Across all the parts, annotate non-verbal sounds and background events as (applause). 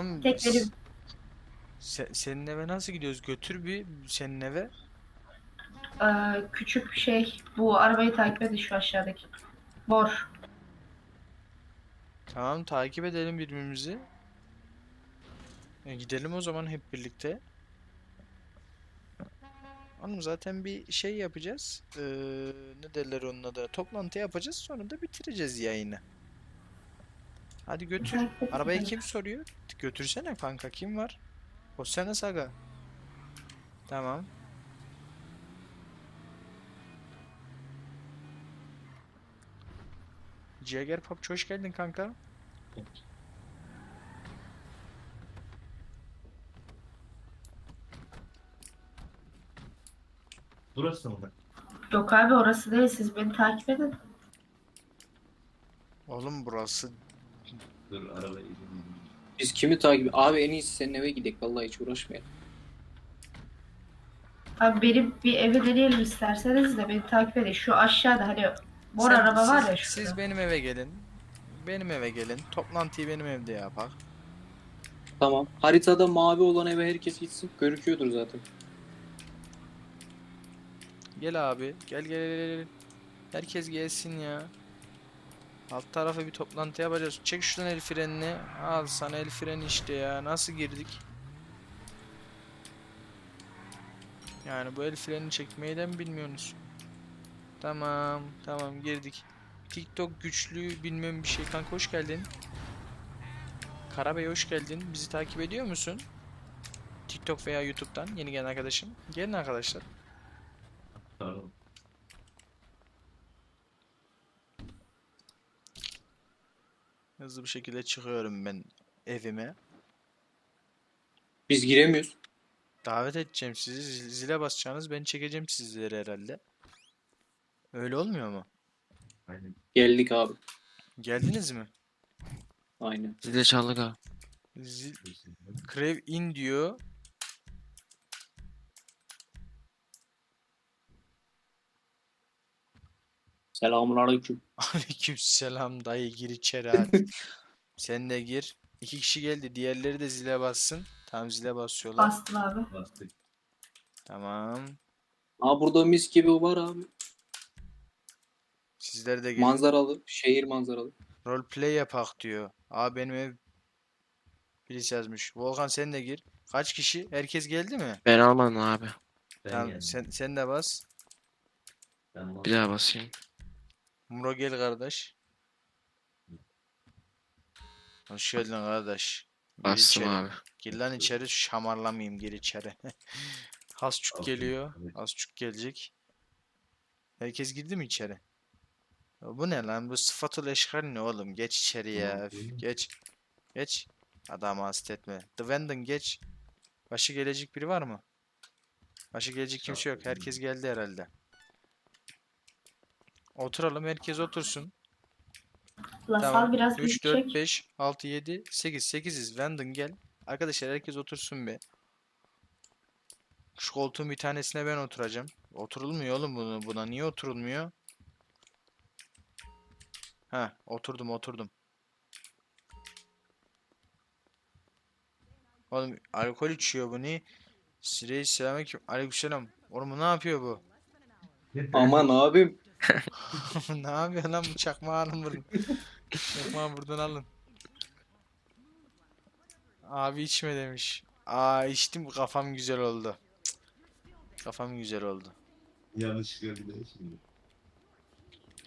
Tamam. Tek benim. Se- senin eve nasıl gidiyoruz? Götür bir senin eve. Ee, küçük şey bu arabayı takip edin şu aşağıdaki. Bor. Tamam takip edelim birbirimizi. E, gidelim o zaman hep birlikte. Hanım zaten bir şey yapacağız. Ee, ne derler onun adı? Toplantı yapacağız. Sonra da bitireceğiz yayını. Hadi götür. Arabayı kim soruyor? Götürsene kanka kim var? O sene saga. Tamam. Jagger Pop hoş geldin kanka. Burası mı? Yok abi orası değil siz beni takip edin. Oğlum burası Dur arabayı izin Biz kimi takip Abi en iyisi senin eve gidelim. Vallahi hiç uğraşmayalım. Abi benim bir eve deneyelim isterseniz de beni takip edin. Şu aşağıda hani mor Sen- araba var siz- ya Siz şurada. benim eve gelin. Benim eve gelin. Toplantıyı benim evde yapak. Tamam. Haritada mavi olan eve herkes gitsin. Görüküyordur zaten. Gel abi. Gel gel gel. gel. Herkes gelsin ya. Alt tarafı bir toplantı yapacağız. Çek şuradan el frenini. Al sana el freni işte ya. Nasıl girdik? Yani bu el freni çekmeyi de mi bilmiyorsunuz? Tamam. Tamam girdik. TikTok güçlü bilmem bir şey. Kanka hoş geldin. Karabey hoş geldin. Bizi takip ediyor musun? TikTok veya YouTube'dan yeni gelen arkadaşım. Gelin arkadaşlar. Hızlı bir şekilde çıkıyorum ben evime. Biz giremiyoruz. Davet edeceğim sizi. zil- Zile basacaksınız. Ben çekeceğim sizleri herhalde. Öyle olmuyor mu? Aynen. Geldik abi. Geldiniz mi? Aynen. Zile çaldık ha. Zil... Crave in diyor. Selamun aleyküm. (laughs) Aleykümselam dayı gir içeri hadi. (laughs) Sen de gir. İki kişi geldi. Diğerleri de zile bassın. Tamam zile basıyorlar. Bastım abi. Bastık. Tamam. Aa burada mis gibi var abi. Sizler de gelin. Manzaralı. Şehir manzaralı. Roleplay yapak diyor. Aa benim ev birisi yazmış. Volkan sen de gir. Kaç kişi? Herkes geldi mi? Ben almadım abi. Ben Tamam geldim. sen sen de bas. Ben Bir daha basayım. Muro gel kardeş. Hoş geldin kardeş. Gir Bastım içeri. abi. Gir lan içeri şamarlamayayım gir içeri. (laughs) Hasçuk geliyor. Hasçuk gelecek. Herkes girdi mi içeri? Ya Bu ne lan? Bu sıfatul eşkal ne oğlum? Geç içeri ya. Üf. Geç. Geç. Adamı hasta etme. The Vendon geç. Başı gelecek biri var mı? Başı gelecek kimse yok. Herkes geldi herhalde. Oturalım. Herkes otursun. Lasal Tamam. biraz 3, büyük 4, çek. 5, 6, 7, 8. 8'iz. Vendon gel. Arkadaşlar herkes otursun be. Şu koltuğun bir tanesine ben oturacağım. Oturulmuyor oğlum buna, buna. Niye oturulmuyor? Ha, oturdum oturdum. Oğlum alkol içiyor bu ne? Sireyi selamünaleyküm. Aleykümselam. Oğlum ne yapıyor bu? Aman abim. Ne yapıyor lan bu çakmağı alın buradan. Çakmağı buradan alın. Abi içme demiş. Aa içtim kafam güzel oldu. Cık. Kafam güzel oldu. Yanlış gördüm şimdi.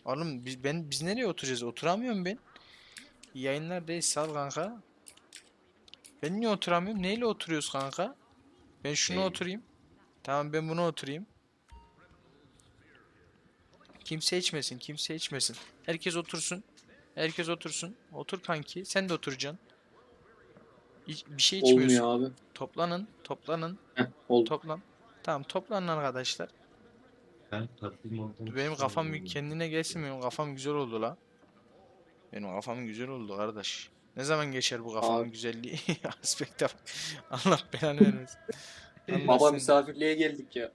Oğlum biz, ben, biz nereye oturacağız? Oturamıyorum ben. Yayınlar değil sal kanka. Ben niye oturamıyorum? Neyle oturuyoruz kanka? Ben şuna Neyle? oturayım. Tamam ben buna oturayım. Kimse içmesin, kimse içmesin. Herkes otursun. Herkes otursun. Otur kanki. Sen de oturacaksın. İç- bir şey içmiyorsun. Olmuyor abi. Toplanın, toplanın, Heh, oldu. toplan. Tamam toplanın arkadaşlar. Ben tatlıyım oradan. Benim kafam kendine gelsin benim kafam güzel oldu la. Benim kafam güzel oldu kardeş. Ne zaman geçer bu kafamın Abi. güzelliği? (laughs) Aspekte bak. Allah belanı vermesin. Allah Baba seni- misafirliğe geldik ya.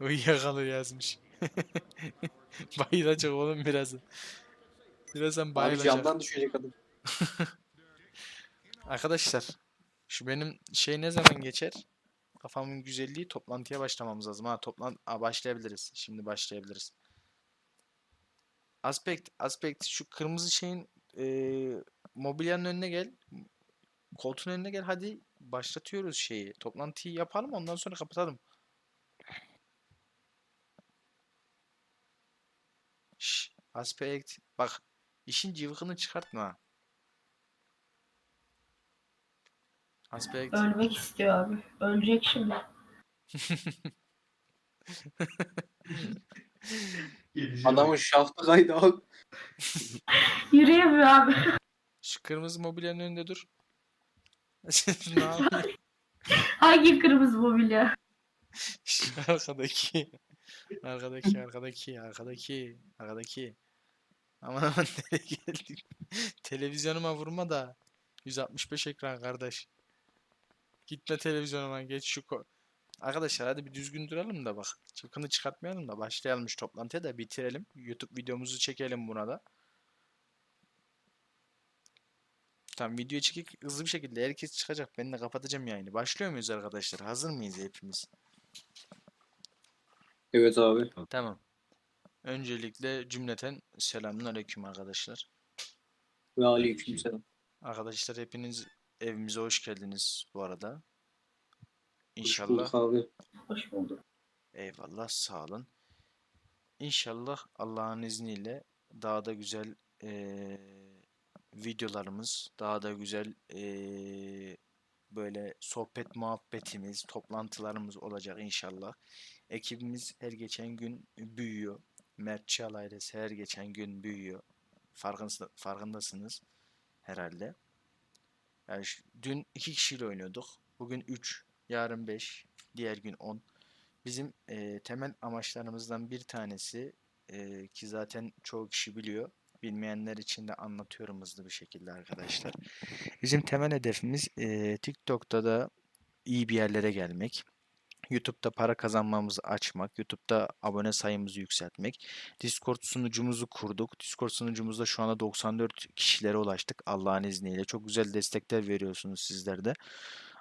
Uyuyakalır yazmış. (laughs) Bayılacak oğlum birazdan. Birazdan Abi bayılacak. camdan düşecek adam. (laughs) Arkadaşlar şu benim şey ne zaman geçer? Kafamın güzelliği toplantıya başlamamız lazım. Ha toplan Aa, başlayabiliriz. Şimdi başlayabiliriz. Aspect, aspect şu kırmızı şeyin eee mobilyanın önüne gel. Koltuğun önüne gel. Hadi başlatıyoruz şeyi. Toplantıyı yapalım ondan sonra kapatalım. Aspect. Bak işin cıvkını çıkartma. Aspect. Ölmek istiyor abi. Ölecek şimdi. Adamın şaftı kaydı abi. (laughs) Yürüyemiyor abi. Şu kırmızı mobilyanın önünde dur. (laughs) (laughs) Ne yapıyorsun? Hangi kırmızı mobilya? Şu arkadaki. Arkadaki, arkadaki, arkadaki, arkadaki. Aman aman (laughs) nereye geldik? Televizyonuma vurma da. 165 ekran kardeş. Gitme televizyonuma geç şu ko- Arkadaşlar hadi bir düzgün duralım da bak. Çıkını çıkartmayalım da başlayalım şu toplantıya da bitirelim. YouTube videomuzu çekelim buna da. Tamam video çekik hızlı bir şekilde herkes çıkacak. Ben de kapatacağım yayını. Başlıyor muyuz arkadaşlar? Hazır mıyız hepimiz? Evet abi. Tamam. Öncelikle cümleten selamünaleyküm arkadaşlar. Ve aleykümselam. Arkadaşlar hepiniz evimize hoş geldiniz bu arada. Hoş İnşallah. bulduk abi. Hoş bulduk. Eyvallah sağ olun. İnşallah Allah'ın izniyle daha da güzel eee, videolarımız, daha da güzel eee, böyle sohbet muhabbetimiz, toplantılarımız olacak inşallah. Ekibimiz her geçen gün büyüyor. Mert Çal ailesi her geçen gün büyüyor. Farkında, farkındasınız herhalde. Yani şu- dün iki kişiyle oynuyorduk. Bugün 3, yarın 5, diğer gün 10. Bizim eee, temel amaçlarımızdan bir tanesi eee, ki zaten çoğu kişi biliyor. Bilmeyenler için de anlatıyorum hızlı bir şekilde arkadaşlar. Bizim temel hedefimiz eee, TikTok'ta da iyi bir yerlere gelmek. YouTube'da para kazanmamızı açmak, YouTube'da abone sayımızı yükseltmek. Discord sunucumuzu kurduk. Discord sunucumuzda şu anda 94 kişilere ulaştık Allah'ın izniyle. Çok güzel destekler veriyorsunuz sizler de.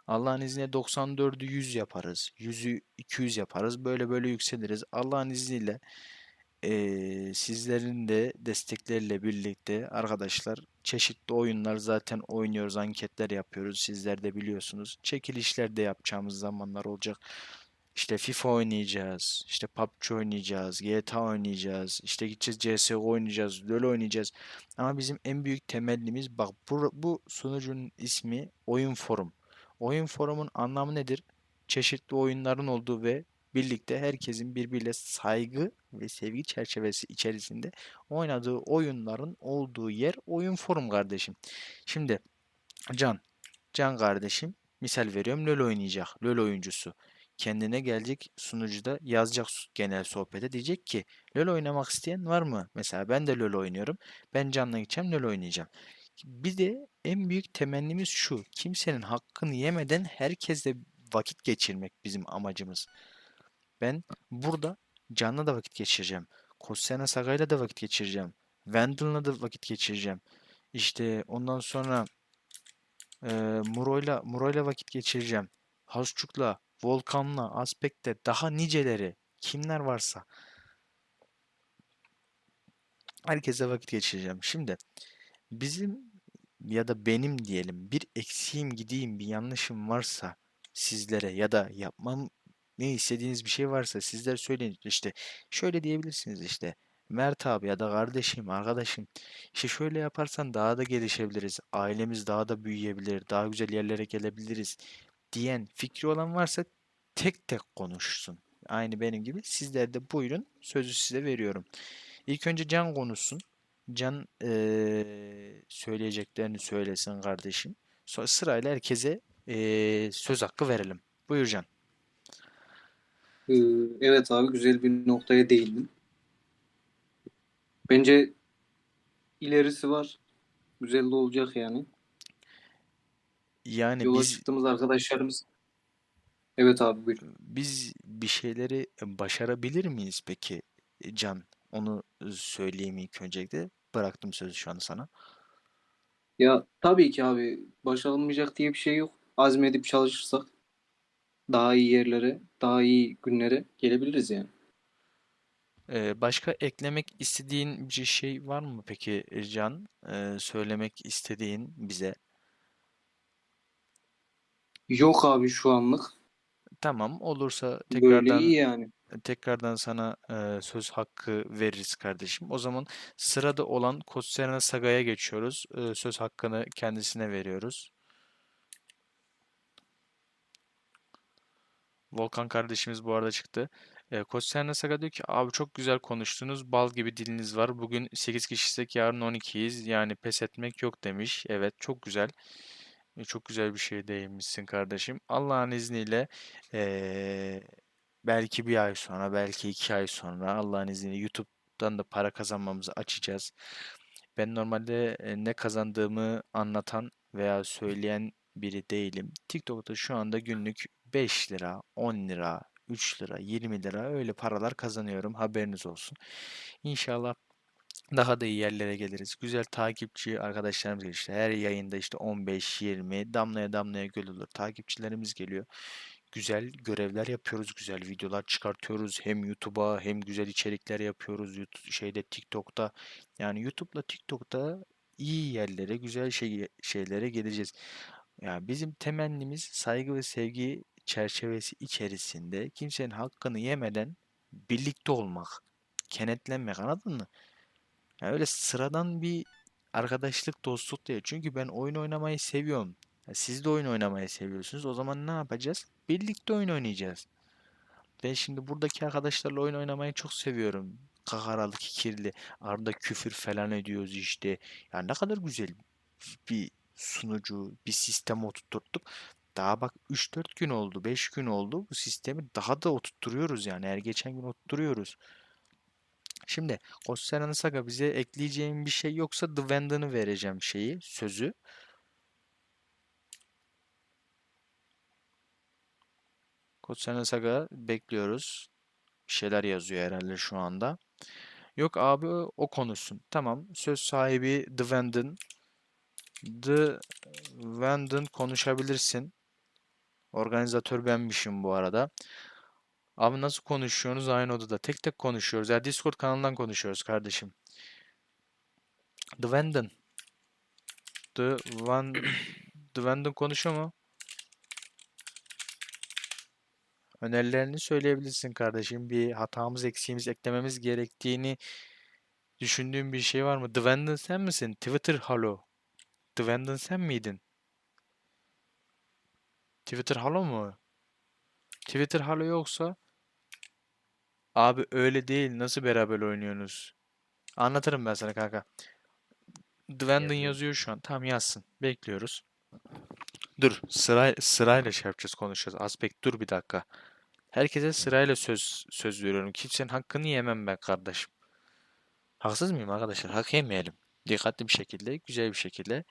Allah'ın izniyle 94'ü 100 yaparız. 100'ü 200 yaparız. Böyle böyle yükseliriz. Allah'ın izniyle eee, sizlerin de destekleriyle birlikte arkadaşlar çeşitli oyunlar zaten oynuyoruz. Anketler yapıyoruz. Sizler de biliyorsunuz. Çekilişler de yapacağımız zamanlar olacak. İşte FIFA oynayacağız. işte PUBG oynayacağız. GTA oynayacağız. işte gideceğiz CSGO oynayacağız. LoL oynayacağız. Ama bizim en büyük temellimiz bak bu, bu sunucunun ismi Oyun Forum. Oyun Forum'un anlamı nedir? Çeşitli oyunların olduğu ve birlikte herkesin birbiriyle saygı ve sevgi çerçevesi içerisinde oynadığı oyunların olduğu yer Oyun Forum kardeşim. Şimdi Can, Can kardeşim misal veriyorum LoL oynayacak. LoL oyuncusu. Kendine gelecek sunucuda yazacak genel sohbete diyecek ki LoL oynamak isteyen var mı? Mesela ben de LoL oynuyorum. Ben Can'la gideceğim LoL oynayacağım. Bir de en büyük temennimiz şu. Kimsenin hakkını yemeden herkesle vakit geçirmek bizim amacımız. Ben burada Can'la da vakit geçireceğim. Kosyana Saga'yla da vakit geçireceğim. Vandal'la da vakit geçireceğim. İşte ondan sonra eee Muro'yla Muro'yla vakit geçireceğim. Hasçuk'la, Volkan'la, Aspekt'te daha niceleri kimler varsa herkese vakit geçireceğim. Şimdi bizim ya da benim diyelim bir eksiğim gideyim bir yanlışım varsa sizlere ya da yapmam ne istediğiniz bir şey varsa sizler söyleyin işte şöyle diyebilirsiniz işte Mert abi ya da kardeşim arkadaşım işte şöyle yaparsan daha da gelişebiliriz ailemiz daha da büyüyebilir daha güzel yerlere gelebiliriz diyen fikri olan varsa tek tek konuşsun aynı benim gibi sizler de buyurun sözü size veriyorum İlk önce Can konuşsun Can eee, söyleyeceklerini söylesin kardeşim. Sonra sırayla herkese eee, söz hakkı verelim. Buyur Can. Ee, evet abi güzel bir noktaya değindin. Bence ilerisi var. Güzel de olacak yani. Yani Yola biz çıktığımız arkadaşlarımız. Evet abi buyur. biz bir şeyleri başarabilir miyiz peki Can? Onu söyleyeyim ilk öncelikle. Bıraktım sözü şu an sana. Ya tabii ki abi başarılmayacak diye bir şey yok. Azmedip çalışırsak daha iyi yerlere, daha iyi günlere gelebiliriz yani. Ee, başka eklemek istediğin bir şey var mı peki Can? Ee, söylemek istediğin bize. Yok abi şu anlık. Tamam, olursa Böyle tekrardan iyi yani. tekrardan sana e, söz hakkı veririz kardeşim. O zaman sırada olan Kotserana Saga'ya geçiyoruz. E, söz hakkını kendisine veriyoruz. Volkan kardeşimiz bu arada çıktı. E, Kotserana Saga diyor ki abi çok güzel konuştunuz. Bal gibi diliniz var. Bugün 8 kişisek yarın 12'yiz. Yani pes etmek yok demiş. Evet çok güzel. E, çok güzel bir şey değinmişsin kardeşim. Allah'ın izniyle e, belki bir ay sonra, belki iki ay sonra Allah'ın izniyle YouTube'dan da para kazanmamızı açacağız. Ben normalde e, ne kazandığımı anlatan veya söyleyen biri değilim. TikTok'ta şu anda günlük 5 lira, 10 lira, 3 lira, 20 lira öyle paralar kazanıyorum. Haberiniz olsun. İnşallah daha da iyi yerlere geliriz. Güzel takipçi arkadaşlarımız geliyor. Her yayında işte 15-20 damlaya damlaya göl olur. Takipçilerimiz geliyor. Güzel görevler yapıyoruz. Güzel videolar çıkartıyoruz. Hem YouTube'a hem güzel içerikler yapıyoruz. YouTube, şeyde TikTok'ta. Yani YouTube'la TikTok'ta iyi yerlere, güzel şey, şeylere geleceğiz. Ya bizim temennimiz saygı ve sevgi çerçevesi içerisinde kimsenin hakkını yemeden birlikte olmak. Kenetlenmek anladın mı? Ya öyle sıradan bir arkadaşlık, dostluk değil. Çünkü ben oyun oynamayı seviyorum. Ya siz de oyun oynamayı seviyorsunuz. O zaman ne yapacağız? Birlikte oyun oynayacağız. Ben şimdi buradaki arkadaşlarla oyun oynamayı çok seviyorum. Kakaralı, kikirli. Arada küfür falan ediyoruz işte. Ya ne kadar güzel bir sunucu, bir sistem oturttuk. Daha bak 3-4 gün oldu, 5 gün oldu. Bu sistemi daha da oturtturuyoruz yani. Her geçen gün oturtturuyoruz. Şimdi Ghost Saga bize ekleyeceğim bir şey yoksa The vereceğim şeyi, sözü. Ghost Saga bekliyoruz. Bir şeyler yazıyor herhalde şu anda. Yok abi o konuşsun. Tamam. Söz sahibi The Vendon. The Vendon konuşabilirsin. Organizatör benmişim bu arada. Abi nasıl konuşuyorsunuz aynı odada? Tek tek konuşuyoruz. Ya Discord kanalından konuşuyoruz kardeşim. The Vendon. The Van The Vendon konuşuyor mu? Önerilerini söyleyebilirsin kardeşim. Bir hatamız, eksiğimiz, eklememiz gerektiğini düşündüğün bir şey var mı? The Vendon sen misin? Twitter Halo. The Vendon sen miydin? Twitter Halo mu? Twitter Halo yoksa abi öyle değil. Nasıl beraber oynuyorsunuz? Anlatırım ben sana kanka. Yazayım. yazıyor şu an. Tamam yazsın. Bekliyoruz. Dur. Sıra, sırayla şey yapacağız, konuşacağız. Aspekt dur bir dakika. Herkese sırayla söz söz veriyorum. Kimsenin hakkını yemem ben kardeşim. Haksız mıyım arkadaşlar? Hak yemeyelim. Dikkatli bir şekilde, güzel bir şekilde.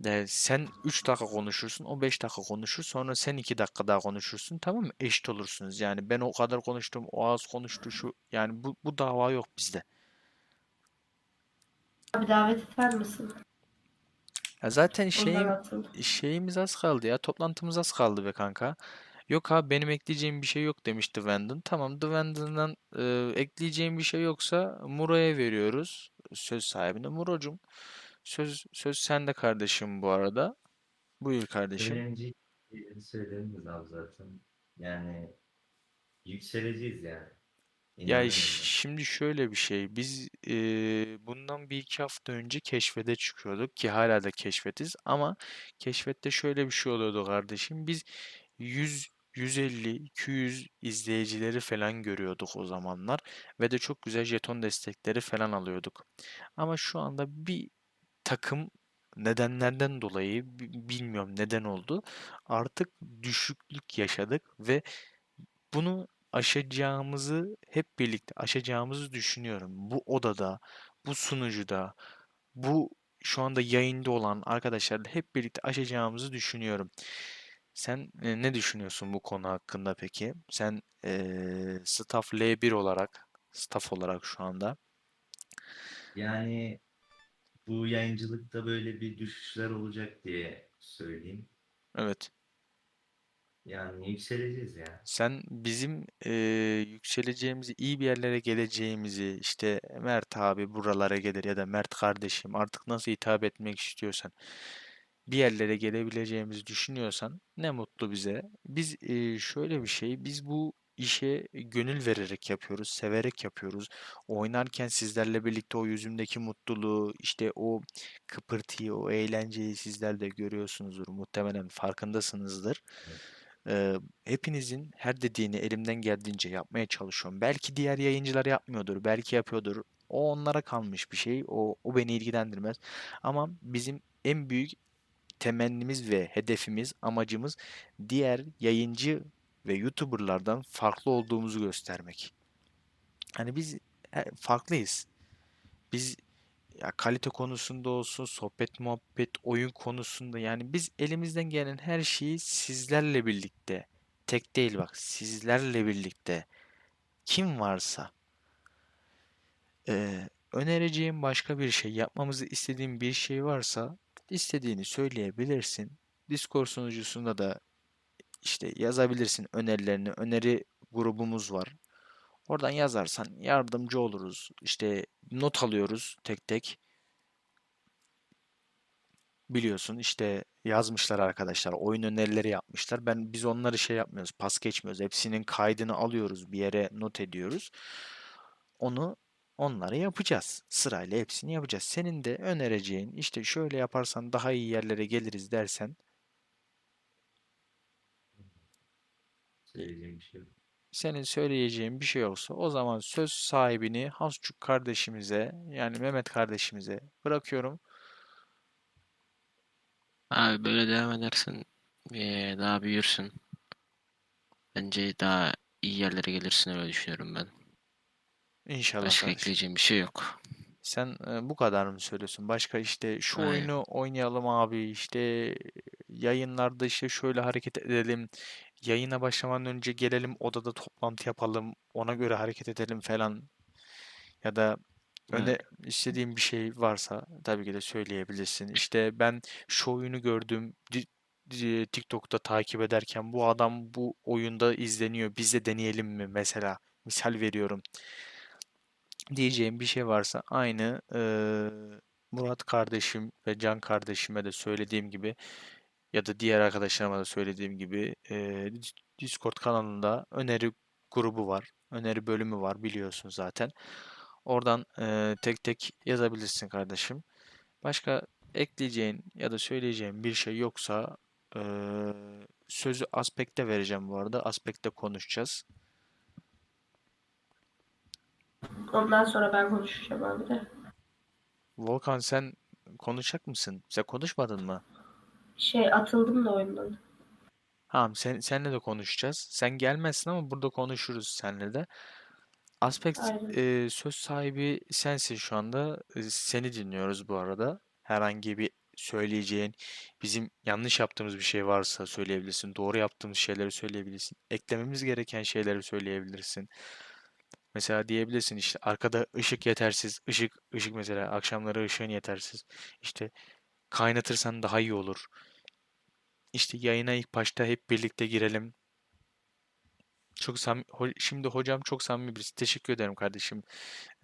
De, sen 3 dakika konuşursun, o 5 dakika konuşur. Sonra sen 2 dakika daha konuşursun. Tamam mı? Eşit olursunuz. Yani ben o kadar konuştum, o az konuştu şu. Yani bu, bu dava yok bizde. Abi davet eder misin? Ya zaten şeyim şeyimiz az kaldı ya. Toplantımız az kaldı be kanka. Yok abi benim ekleyeceğim bir şey yok demişti Vendon. Tamam The e, ekleyeceğim bir şey yoksa Muro'ya veriyoruz. Söz sahibine. Muro'cum söz söz sende kardeşim bu arada. Buyur kardeşim. Öğrenci söylediniz abi zaten. Yani yükseleceğiz yani. Ya İnanıyorum şimdi şöyle bir şey. Biz e, bundan bir iki hafta önce keşfete çıkıyorduk ki hala da keşfetiz. Ama keşfette şöyle bir şey oluyordu kardeşim. Biz 100, 150, 200 izleyicileri falan görüyorduk o zamanlar ve de çok güzel jeton destekleri falan alıyorduk. Ama şu anda bir takım nedenlerden dolayı bi- bilmiyorum neden oldu. Artık düşüklük yaşadık ve bunu aşacağımızı hep birlikte aşacağımızı düşünüyorum. Bu odada, bu sunucuda, bu şu anda yayında olan arkadaşlarla hep birlikte aşacağımızı düşünüyorum. Sen e, ne düşünüyorsun bu konu hakkında peki? Sen e, staff L1 olarak, staff olarak şu anda. Yani bu yayıncılıkta böyle bir düşüşler olacak diye söyleyeyim. Evet. Yani yükseleceğiz ya. Sen bizim eee, yükseleceğimizi, iyi bir yerlere geleceğimizi, işte Mert abi buralara gelir ya da Mert kardeşim artık nasıl hitap etmek istiyorsan bir yerlere gelebileceğimizi düşünüyorsan ne mutlu bize. Biz eee, şöyle bir şey, biz bu işe gönül vererek yapıyoruz, severek yapıyoruz. Oynarken sizlerle birlikte o yüzümdeki mutluluğu, işte o kıpırtıyı, o eğlenceyi sizler de görüyorsunuzdur. Muhtemelen farkındasınızdır. Evet. Hepinizin her dediğini elimden geldiğince yapmaya çalışıyorum. Belki diğer yayıncılar yapmıyordur, belki yapıyordur. O onlara kalmış bir şey. O, o beni ilgilendirmez. Ama bizim en büyük temennimiz ve hedefimiz, amacımız diğer yayıncı ve YouTuber'lardan farklı olduğumuzu göstermek. Hani biz e, farklıyız. Biz ya kalite konusunda olsun, sohbet muhabbet, oyun konusunda yani biz elimizden gelen her şeyi sizlerle birlikte, tek değil bak, sizlerle birlikte kim varsa eee, önereceğim başka bir şey, yapmamızı istediğin bir şey varsa istediğini söyleyebilirsin. Discord sunucusunda da işte yazabilirsin önerilerini. Öneri grubumuz var. Oradan yazarsan yardımcı oluruz. İşte not alıyoruz tek tek. Biliyorsun işte yazmışlar arkadaşlar. Oyun önerileri yapmışlar. Ben biz onları şey yapmıyoruz. Pas geçmiyoruz. Hepsinin kaydını alıyoruz. Bir yere not ediyoruz. Onu onları yapacağız. Sırayla hepsini yapacağız. Senin de önereceğin işte şöyle yaparsan daha iyi yerlere geliriz dersen Söyleyeceğim bir şey yok. senin söyleyeceğin bir şey olsa o zaman söz sahibini Hasçuk kardeşimize yani Mehmet kardeşimize bırakıyorum. Abi böyle devam edersen eee, daha büyürsün. Bence daha iyi yerlere gelirsin öyle düşünüyorum ben. İnşallah Başka kardeşim. ekleyeceğim bir şey yok. Sen e, bu kadar mı söylüyorsun? Başka işte şu Aynen. oyunu oynayalım abi işte yayınlarda işte şöyle hareket edelim. Yayına başlamadan önce gelelim odada toplantı yapalım. Ona göre hareket edelim falan. Ya da öne Evet. istediğin bir şey varsa tabii ki de söyleyebilirsin. İşte ben şu oyunu gördüm. TikTok'ta takip ederken bu adam bu oyunda izleniyor. Biz de deneyelim mi mesela? Misal veriyorum diyeceğim bir şey varsa aynı eee, Murat kardeşim ve Can kardeşime de söylediğim gibi ya da diğer arkadaşlarıma da söylediğim gibi Dis- Discord kanalında öneri grubu var. Öneri bölümü var biliyorsun zaten. Oradan eee, tek tek yazabilirsin kardeşim. Başka ekleyeceğin ya da söyleyeceğin bir şey yoksa eee, sözü Aspekt'e vereceğim bu arada. Aspekt'te konuşacağız. Ondan sonra ben konuşacağım abi de. Volkan sen konuşacak mısın? Sen konuşmadın mı? Şey atıldım da oyundan. Tamam sen senle de konuşacağız. Sen gelmezsin ama burada konuşuruz senle de. Aspect Aynen. e, söz sahibi sensin şu anda. E, seni dinliyoruz bu arada. Herhangi bir söyleyeceğin, bizim yanlış yaptığımız bir şey varsa söyleyebilirsin. Doğru yaptığımız şeyleri söyleyebilirsin. Eklememiz gereken şeyleri söyleyebilirsin. Mesela diyebilirsin işte arkada ışık yetersiz. Işık, ışık mesela akşamları ışığın yetersiz. İşte kaynatırsan daha iyi olur. İşte yayına ilk başta hep birlikte girelim. Çok sam şimdi hocam çok samimi birisi. Teşekkür ederim kardeşim.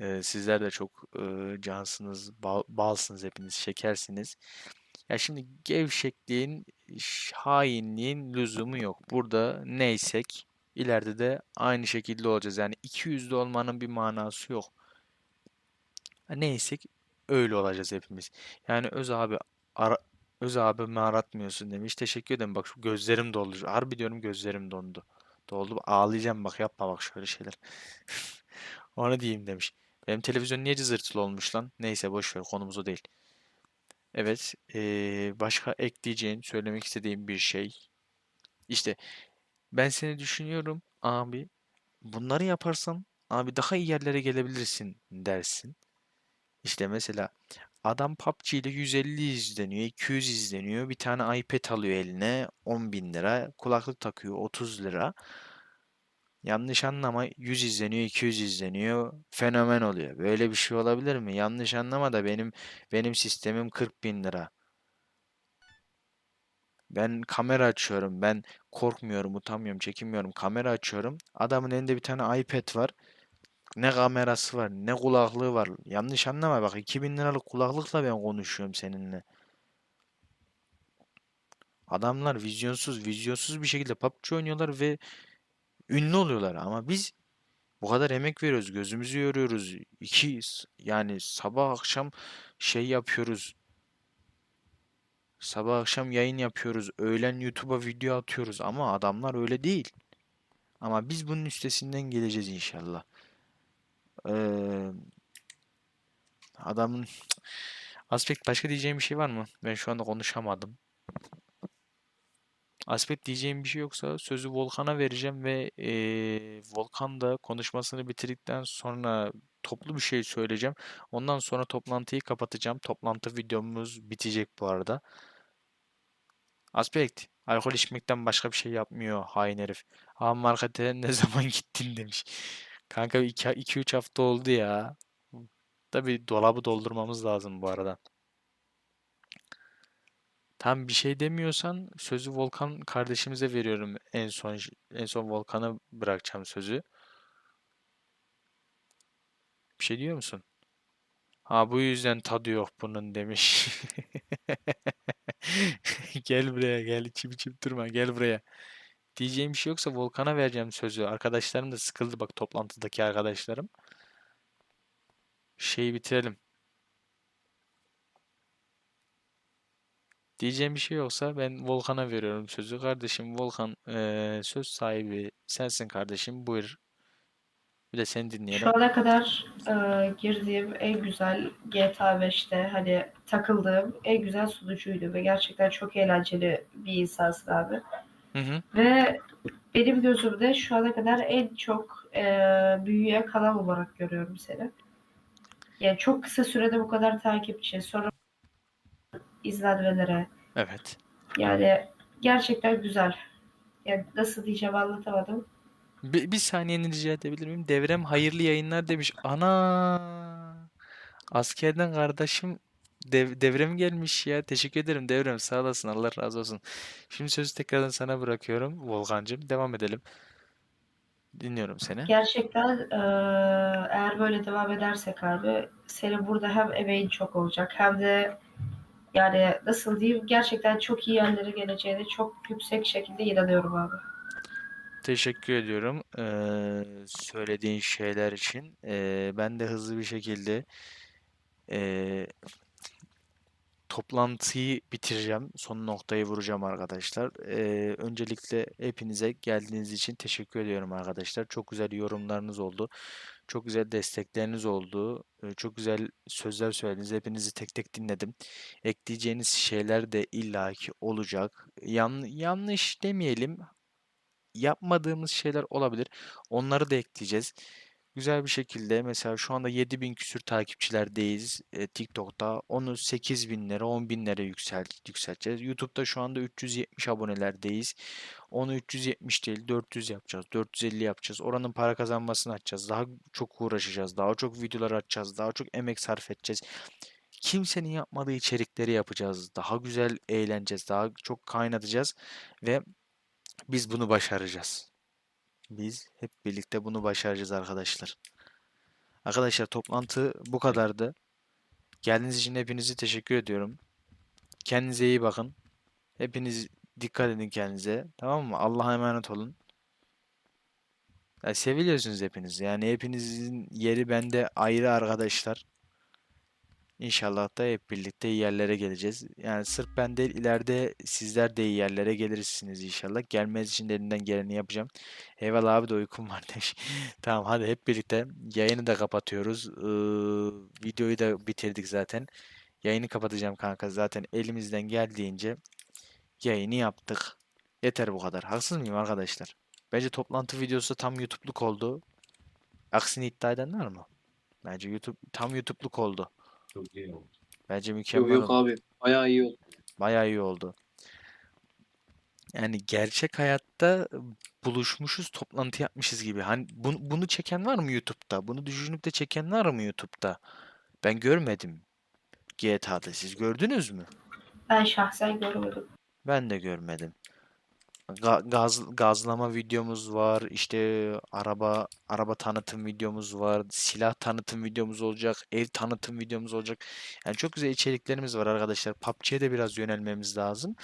Ee, sizler de çok e, cansınız, bal, balsınız hepiniz, şekersiniz. Ya şimdi gevşekliğin, hainliğin lüzumu yok. Burada neysek ileride de aynı şekilde olacağız. Yani iki yüzlü olmanın bir manası yok. Neysek öyle olacağız hepimiz. Yani Öz abi ara, Öz abimi aratmıyorsun demiş. Teşekkür ederim. Bak şu gözlerim doldu. Harbi diyorum gözlerim dondu. Doldu. Ağlayacağım bak yapma bak şöyle şeyler. (laughs) Onu diyeyim demiş. Benim televizyon niye cızırtılı olmuş lan? Neyse boş ver konumuz o değil. Evet. eee, başka ekleyeceğin, söylemek istediğim bir şey. İşte ben seni düşünüyorum abi. Bunları yaparsan abi daha iyi yerlere gelebilirsin dersin. İşte mesela adam PUBG ile 150 izleniyor, 200 izleniyor. Bir tane iPad alıyor eline 10 bin lira. Kulaklık takıyor 30 lira. Yanlış anlama 100 izleniyor 200 izleniyor fenomen oluyor. Böyle bir şey olabilir mi? Yanlış anlama da benim benim sistemim 40 bin lira. Ben kamera açıyorum. Ben korkmuyorum, utanmıyorum, çekinmiyorum. Kamera açıyorum. Adamın elinde bir tane iPad var. Ne kamerası var, ne kulaklığı var. Yanlış anlama bak 2000 liralık kulaklıkla ben konuşuyorum seninle. Adamlar vizyonsuz, vizyonsuz bir şekilde PUBG oynuyorlar ve ünlü oluyorlar. Ama biz bu kadar emek veriyoruz, gözümüzü yoruyoruz. İki yani sabah akşam şey yapıyoruz. Sabah akşam yayın yapıyoruz. Öğlen YouTube'a video atıyoruz ama adamlar öyle değil. Ama biz bunun üstesinden geleceğiz inşallah. Ee, adamın Aspekt başka diyeceğim bir şey var mı? Ben şu anda konuşamadım. Aspekt diyeceğim bir şey yoksa sözü Volkan'a vereceğim ve eee, Volkan da konuşmasını bitirdikten sonra toplu bir şey söyleyeceğim. Ondan sonra toplantıyı kapatacağım. Toplantı videomuz bitecek bu arada. Aspekt, alkol içmekten başka bir şey yapmıyor hain herif. Ha markete ne (laughs) zaman gittin demiş. Kanka 2-3 hafta oldu ya. Tabii dolabı doldurmamız lazım bu arada. Tam bir şey demiyorsan sözü Volkan kardeşimize veriyorum. En son en son Volkan'a bırakacağım sözü. Bir şey diyor musun? Ha bu yüzden tadı yok bunun demiş. (laughs) Gel buraya gel içip içip durma gel buraya. Diyeceğim bir şey yoksa Volkan'a vereceğim sözü. Arkadaşlarım da sıkıldı bak toplantıdaki arkadaşlarım. Şeyi bitirelim. Diyeceğim bir şey yoksa ben Volkan'a veriyorum sözü. Kardeşim Volkan eee, söz sahibi sensin kardeşim. Buyur. Bir de seni dinleyelim. Şu ana kadar e, girdiğim en güzel GTA 5'te hani takıldığım en güzel sunucuydu ve gerçekten çok eğlenceli bir insansın abi. Hı hı. Ve benim gözümde şu ana kadar en çok e, büyüyen kanal olarak görüyorum seni. Yani çok kısa sürede bu kadar takipçi, sonra izlenmelere. Evet. Yani gerçekten güzel. Yani nasıl diyeceğim anlatamadım. Bir, bir saniyeni rica edebilir miyim? Devrem hayırlı yayınlar demiş. Ana! Askerden kardeşim dev, devrem gelmiş ya. Teşekkür ederim devrem. Sağ olasın. Allah razı olsun. Şimdi sözü tekrardan sana bırakıyorum Volkancığım. Devam edelim. Dinliyorum seni. Gerçekten eee, eğer böyle devam edersek abi senin burada hem emeğin çok olacak hem de yani nasıl diyeyim gerçekten çok iyi yerlere geleceğine çok yüksek şekilde inanıyorum abi. Teşekkür ediyorum eee, söylediğin şeyler için. Eee, ben de hızlı bir şekilde eee, toplantıyı bitireceğim. Son noktayı vuracağım arkadaşlar. Eee, öncelikle hepinize geldiğiniz için teşekkür ediyorum arkadaşlar. Çok güzel yorumlarınız oldu. Çok güzel destekleriniz oldu. Eee, çok güzel sözler söylediniz. Hepinizi tek tek dinledim. Ekleyeceğiniz şeyler de illaki olacak. Yan, yanlış demeyelim yapmadığımız şeyler olabilir. Onları da ekleyeceğiz. Güzel bir şekilde mesela şu anda 7000 küsür takipçilerdeyiz e, TikTok'ta. Onu 8000'lere 10.000'lere yüksel, yükselteceğiz. YouTube'da şu anda 370 abonelerdeyiz. Onu 370 değil 400 yapacağız. 450 yapacağız. Oranın para kazanmasını açacağız. Daha çok uğraşacağız. Daha çok videolar açacağız. Daha çok emek sarf edeceğiz. Kimsenin yapmadığı içerikleri yapacağız. Daha güzel eğleneceğiz. Daha çok kaynatacağız. Ve biz bunu başaracağız. Biz hep birlikte bunu başaracağız arkadaşlar. Arkadaşlar toplantı bu kadardı. Geldiğiniz için hepinizi teşekkür ediyorum. Kendinize iyi bakın. Hepiniz dikkat edin kendinize. Tamam mı? Allah'a emanet olun. Ya seviliyorsunuz hepiniz. Yani hepinizin yeri bende ayrı arkadaşlar. İnşallah da hep birlikte iyi yerlere geleceğiz. Yani sırf ben değil ileride sizler de iyi yerlere gelirsiniz inşallah. Gelmeniz için de elimden geleni yapacağım. Eyvallah abi de uykum var demiş. (laughs) Tamam hadi hep birlikte yayını da kapatıyoruz. Ee, videoyu da bitirdik zaten. Yayını kapatacağım kanka. Zaten elimizden geldiğince yayını yaptık. Yeter bu kadar. Haksız mıyım arkadaşlar? Bence toplantı videosu tam YouTube'luk oldu. Aksini iddia eden var mı? Bence YouTube tam YouTube'luk oldu. Çok iyi oldu. Bence Yok mükemmel yok oldu. abi. Bayağı iyi oldu. Bayağı iyi oldu. Yani gerçek hayatta buluşmuşuz, toplantı yapmışız gibi. Hani bunu, bunu çeken var mı YouTube'da? Bunu düşünüp de çeken var mı YouTube'da? Ben görmedim GTA'da. Siz gördünüz mü? Ben şahsen görmedim. Ben de görmedim. Ga- gaz gazlama videomuz var. işte araba araba tanıtım videomuz var. Silah tanıtım videomuz olacak. Ev tanıtım videomuz olacak. Yani çok güzel içeriklerimiz var arkadaşlar. PUBG'ye de biraz yönelmemiz lazım.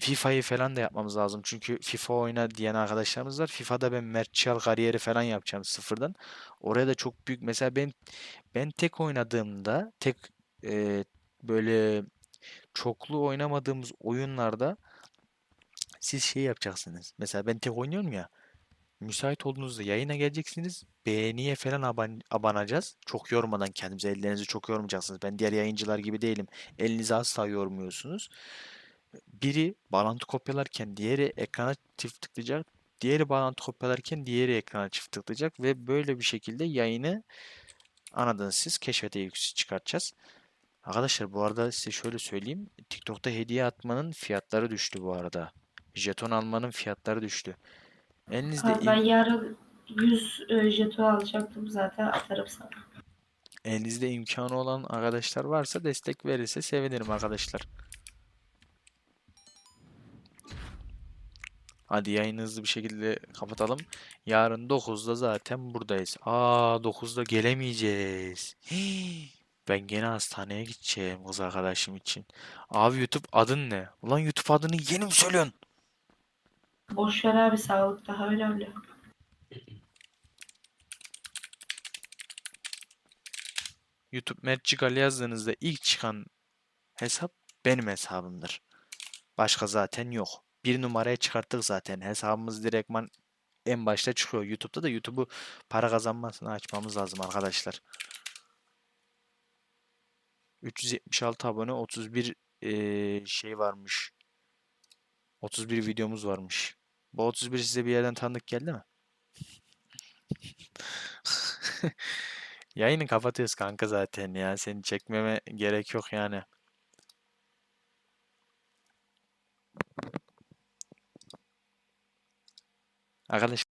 FIFA'yı falan da yapmamız lazım. Çünkü FIFA oyna diyen arkadaşlarımız var. FIFA'da ben Mert Çal kariyeri falan yapacağım sıfırdan. Oraya da çok büyük. Mesela ben ben tek oynadığımda tek e, böyle çoklu oynamadığımız oyunlarda siz şey yapacaksınız. Mesela ben tek oynuyorum ya. Müsait olduğunuzda yayına geleceksiniz. Beğeniye falan aban abanacağız. Çok yormadan kendinizi, ellerinizi çok yormayacaksınız. Ben diğer yayıncılar gibi değilim. Elinizi asla yormuyorsunuz. Biri bağlantı kopyalarken diğeri ekrana çift tıklayacak. Diğeri bağlantı kopyalarken diğeri ekrana çift tıklayacak ve böyle bir şekilde yayını anladınız siz keşfete yüksek çıkartacağız. Arkadaşlar bu arada size şöyle söyleyeyim. TikTok'ta hediye atmanın fiyatları düştü bu arada. Jeton almanın fiyatları düştü. Elinizde ben im- yarın 100 e, jeton alacaktım zaten atarım sana. elinizde imkanı olan arkadaşlar varsa destek verirse sevinirim arkadaşlar. Hadi yayını hızlı bir şekilde kapatalım. Yarın 9'da zaten buradayız. Aa 9'da gelemeyeceğiz. Hii, Ben gene hastaneye gideceğim kız arkadaşım için. Abi YouTube adın ne? Ulan YouTube adını yeni mi söylüyorsun? Boş ver abi sağlık daha önemli. YouTube Mert Çıkal yazdığınızda ilk çıkan hesap benim hesabımdır. Başka zaten yok. Bir numaraya çıkarttık zaten. Hesabımız direktman en başta çıkıyor. YouTube'da da YouTube'u para kazanmasını açmamız lazım arkadaşlar. 376 abone 31 eee, şey varmış. 31 videomuz varmış. Bu 31 size bir yerden tanıdık geldi mi? (laughs) Yayını kapatıyoruz kanka zaten ya. Seni çekmeme gerek yok yani. Arkadaş